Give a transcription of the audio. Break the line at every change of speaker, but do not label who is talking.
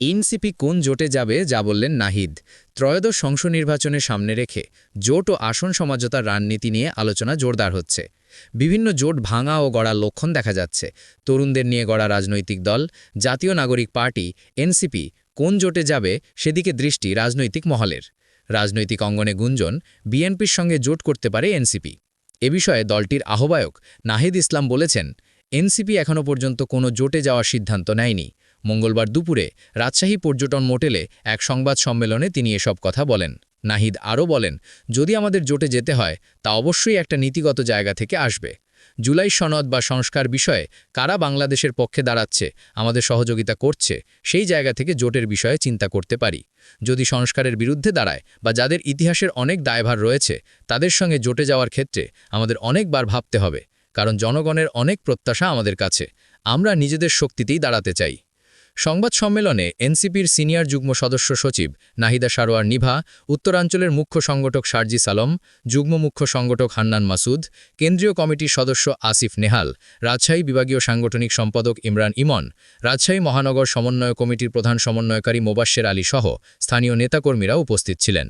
NCP কোন জোটে যাবে যা বললেন নাহিদ। ত্রয়োদশ সংসদ নির্বাচনে সামনে রেখে জোট ও আসন সমাজতার রণনীতি নিয়ে আলোচনা জোরদার হচ্ছে। বিভিন্ন জোট ভাঙা ও গড়ার লক্ষণ দেখা যাচ্ছে। তরুণদের নিয়ে গড়া রাজনৈতিক দল, জাতীয় নাগরিক পার্টি, এনসিপি কোন জোটে যাবে সেদিকে দৃষ্টি রাজনৈতিক মহলের। রাজনৈতিক অঙ্গনে গুঞ্জন, বিএনপির সঙ্গে জোট করতে পারে এনসিপি। এ বিষয়ে দলটির আহ্বায়ক নাহিদ ইসলাম বলেছেন, এনসিপি এখনও পর্যন্ত কোনো জোটে যাওয়ার সিদ্ধান্ত নেয়নি। মঙ্গলবার দুপুরে রাজশাহী পর্যটন মোটেলে এক সংবাদ সম্মেলনে তিনি এসব কথা বলেন। নাহিদ আরও বলেন, যদি আমাদের জোটে যেতে হয়, তা অবশ্যই একটা নীতিগত জায়গা থেকে আসবে। জুলাই সনদ বা সংস্কার বিষয়ে কারা বাংলাদেশের পক্ষে দাঁড়াচ্ছে, আমাদের সহযোগিতা করছে, সেই জায়গা থেকে জোটের বিষয়ে চিন্তা করতে পারি। যদি সংস্কারের বিরুদ্ধে দাঁড়ায় বা যাদের ইতিহাসের অনেক দায়ভার রয়েছে, তাদের সঙ্গে জোটে যাওয়ার ক্ষেত্রে আমাদের অনেকবার ভাবতে হবে, কারণ জনগণের অনেক প্রত্যাশা আমাদের কাছে। আমরা নিজেদের শক্তিতেই দাঁড়াতে চাই। সংবাদ সম্মেলনে এনসিপির সিনিয়র যুগ্ম সদস্য সচিব নাহিদা সারোয়ার নিভা, উত্তরাঞ্চলের মুখ্য সংগঠক সার্জি সালম, যুগ্ম মুখ্য সংগঠক হান্নান মাসুদ, কেন্দ্রীয় কমিটির সদস্য আসিফ নেহাল, রাজশাহী বিভাগীয় সাংগঠনিক সম্পাদক ইমরান ইমন, রাজশাহী মহানগর সমন্বয় কমিটির প্রধান সমন্বয়কারী মোবাশ্বের আলী সহ স্থানীয় নেতাকর্মীরা উপস্থিত ছিলেন।